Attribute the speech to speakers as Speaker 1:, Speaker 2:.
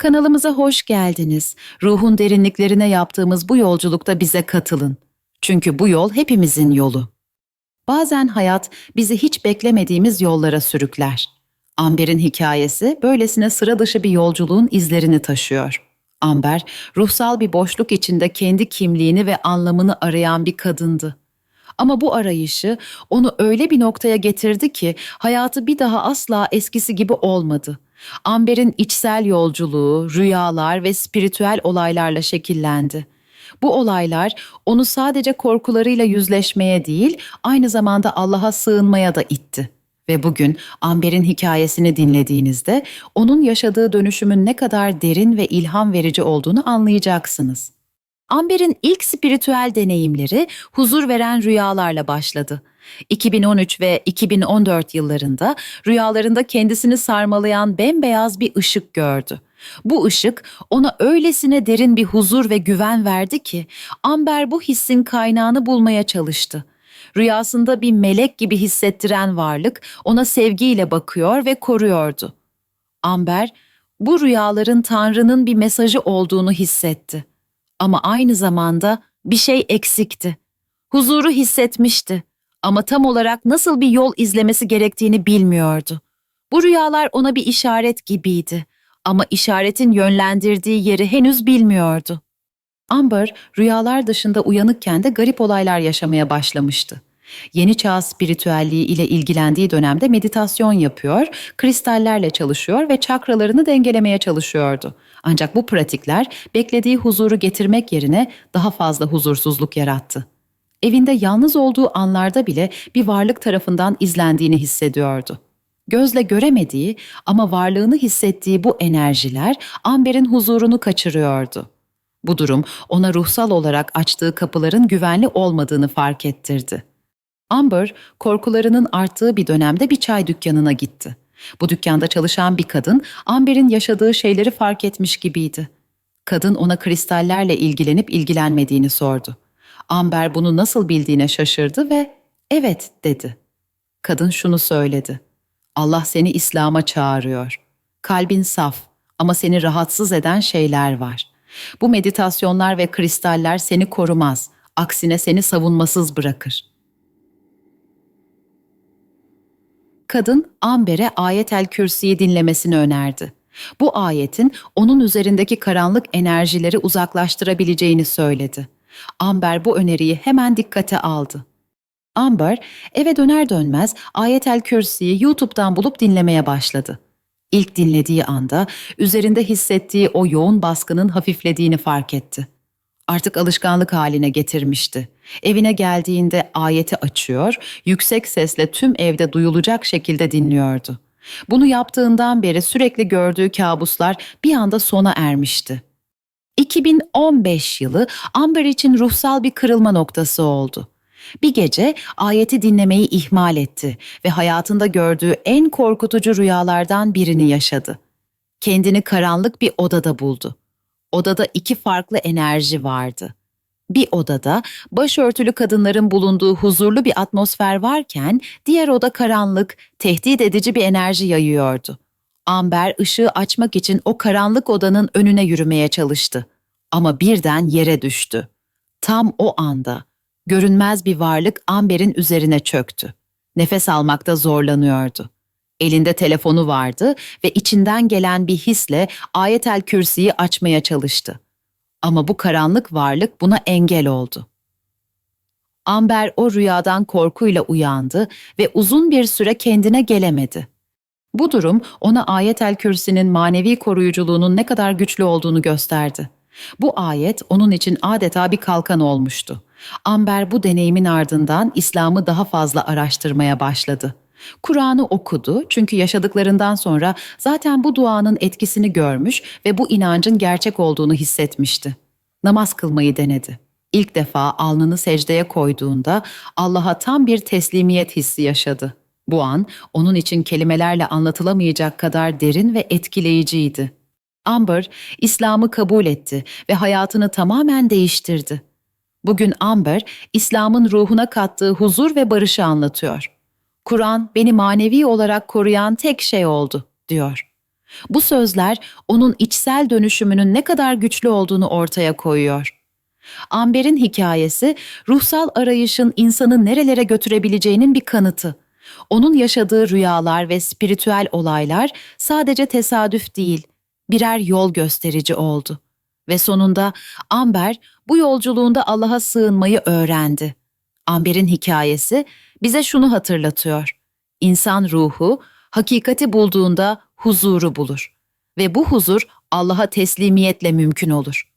Speaker 1: Kanalımıza hoş geldiniz. Ruhun derinliklerine yaptığımız bu yolculukta bize katılın. Çünkü bu yol hepimizin yolu. Bazen hayat bizi hiç beklemediğimiz yollara sürükler. Amber'in hikayesi böylesine sıra dışı bir yolculuğun izlerini taşıyor. Amber, ruhsal bir boşluk içinde kendi kimliğini ve anlamını arayan bir kadındı. Ama bu arayışı onu öyle bir noktaya getirdi ki hayatı bir daha asla eskisi gibi olmadı. Amber'in içsel yolculuğu, rüyalar ve spiritüel olaylarla şekillendi. Bu olaylar onu sadece korkularıyla yüzleşmeye değil, aynı zamanda Allah'a sığınmaya da itti. Ve bugün Amber'in hikayesini dinlediğinizde onun yaşadığı dönüşümün ne kadar derin ve ilham verici olduğunu anlayacaksınız. Amber'in ilk spiritüel deneyimleri huzur veren rüyalarla başladı. 2013 ve 2014 yıllarında rüyalarında kendisini sarmalayan bembeyaz bir ışık gördü. Bu ışık ona öylesine derin bir huzur ve güven verdi ki Amber bu hissin kaynağını bulmaya çalıştı. Rüyasında bir melek gibi hissettiren varlık ona sevgiyle bakıyor ve koruyordu. Amber bu rüyaların Tanrı'nın bir mesajı olduğunu hissetti. Ama aynı zamanda bir şey eksikti. Huzuru hissetmişti ama tam olarak nasıl bir yol izlemesi gerektiğini bilmiyordu. Bu rüyalar ona bir işaret gibiydi ama işaretin yönlendirdiği yeri henüz bilmiyordu. Amber rüyalar dışında uyanıkken de garip olaylar yaşamaya başlamıştı. Yeni çağ spiritüelliği ile ilgilendiği dönemde meditasyon yapıyor, kristallerle çalışıyor ve çakralarını dengelemeye çalışıyordu. Ancak bu pratikler beklediği huzuru getirmek yerine daha fazla huzursuzluk yarattı. Evinde yalnız olduğu anlarda bile bir varlık tarafından izlendiğini hissediyordu. Gözle göremediği ama varlığını hissettiği bu enerjiler Amber'in huzurunu kaçırıyordu. Bu durum ona ruhsal olarak açtığı kapıların güvenli olmadığını fark ettirdi. Amber, korkularının arttığı bir dönemde bir çay dükkanına gitti. Bu dükkanda çalışan bir kadın Amber'in yaşadığı şeyleri fark etmiş gibiydi. Kadın ona kristallerle ilgilenip ilgilenmediğini sordu. Amber bunu nasıl bildiğine şaşırdı ve evet dedi. Kadın şunu söyledi. Allah seni İslam'a çağırıyor. Kalbin saf ama seni rahatsız eden şeyler var. Bu meditasyonlar ve kristaller seni korumaz. Aksine seni savunmasız bırakır. Kadın Amber'e ayetel kürsiyi dinlemesini önerdi. Bu ayetin onun üzerindeki karanlık enerjileri uzaklaştırabileceğini söyledi. Amber bu öneriyi hemen dikkate aldı. Amber eve döner dönmez ayetel kürsiyi YouTube'dan bulup dinlemeye başladı. İlk dinlediği anda üzerinde hissettiği o yoğun baskının hafiflediğini fark etti. Artık alışkanlık haline getirmişti. Evine geldiğinde ayeti açıyor, yüksek sesle tüm evde duyulacak şekilde dinliyordu. Bunu yaptığından beri sürekli gördüğü kabuslar bir anda sona ermişti. 2015 yılı Amber için ruhsal bir kırılma noktası oldu. Bir gece ayeti dinlemeyi ihmal etti ve hayatında gördüğü en korkutucu rüyalardan birini yaşadı. Kendini karanlık bir odada buldu. Odada iki farklı enerji vardı. Bir odada başörtülü kadınların bulunduğu huzurlu bir atmosfer varken diğer oda karanlık, tehdit edici bir enerji yayıyordu. Amber ışığı açmak için o karanlık odanın önüne yürümeye çalıştı. Ama birden yere düştü. Tam o anda görünmez bir varlık Amber'in üzerine çöktü. Nefes almakta zorlanıyordu. Elinde telefonu vardı ve içinden gelen bir hisle ayetel kürsiyi açmaya çalıştı. Ama bu karanlık varlık buna engel oldu. Amber o rüyadan korkuyla uyandı ve uzun bir süre kendine gelemedi. Bu durum ona ayetel kürsinin manevi koruyuculuğunun ne kadar güçlü olduğunu gösterdi. Bu ayet onun için adeta bir kalkan olmuştu. Amber bu deneyimin ardından İslam'ı daha fazla araştırmaya başladı. Kur'an'ı okudu çünkü yaşadıklarından sonra zaten bu duanın etkisini görmüş ve bu inancın gerçek olduğunu hissetmişti. Namaz kılmayı denedi. İlk defa alnını secdeye koyduğunda Allah'a tam bir teslimiyet hissi yaşadı. Bu an onun için kelimelerle anlatılamayacak kadar derin ve etkileyiciydi. Amber İslam'ı kabul etti ve hayatını tamamen değiştirdi. Bugün Amber İslam'ın ruhuna kattığı huzur ve barışı anlatıyor. Kur'an beni manevi olarak koruyan tek şey oldu, diyor. Bu sözler onun içsel dönüşümünün ne kadar güçlü olduğunu ortaya koyuyor. Amber'in hikayesi ruhsal arayışın insanı nerelere götürebileceğinin bir kanıtı. Onun yaşadığı rüyalar ve spiritüel olaylar sadece tesadüf değil, birer yol gösterici oldu. Ve sonunda Amber bu yolculuğunda Allah'a sığınmayı öğrendi. Amber'in hikayesi bize şunu hatırlatıyor. İnsan ruhu hakikati bulduğunda huzuru bulur ve bu huzur Allah'a teslimiyetle mümkün olur.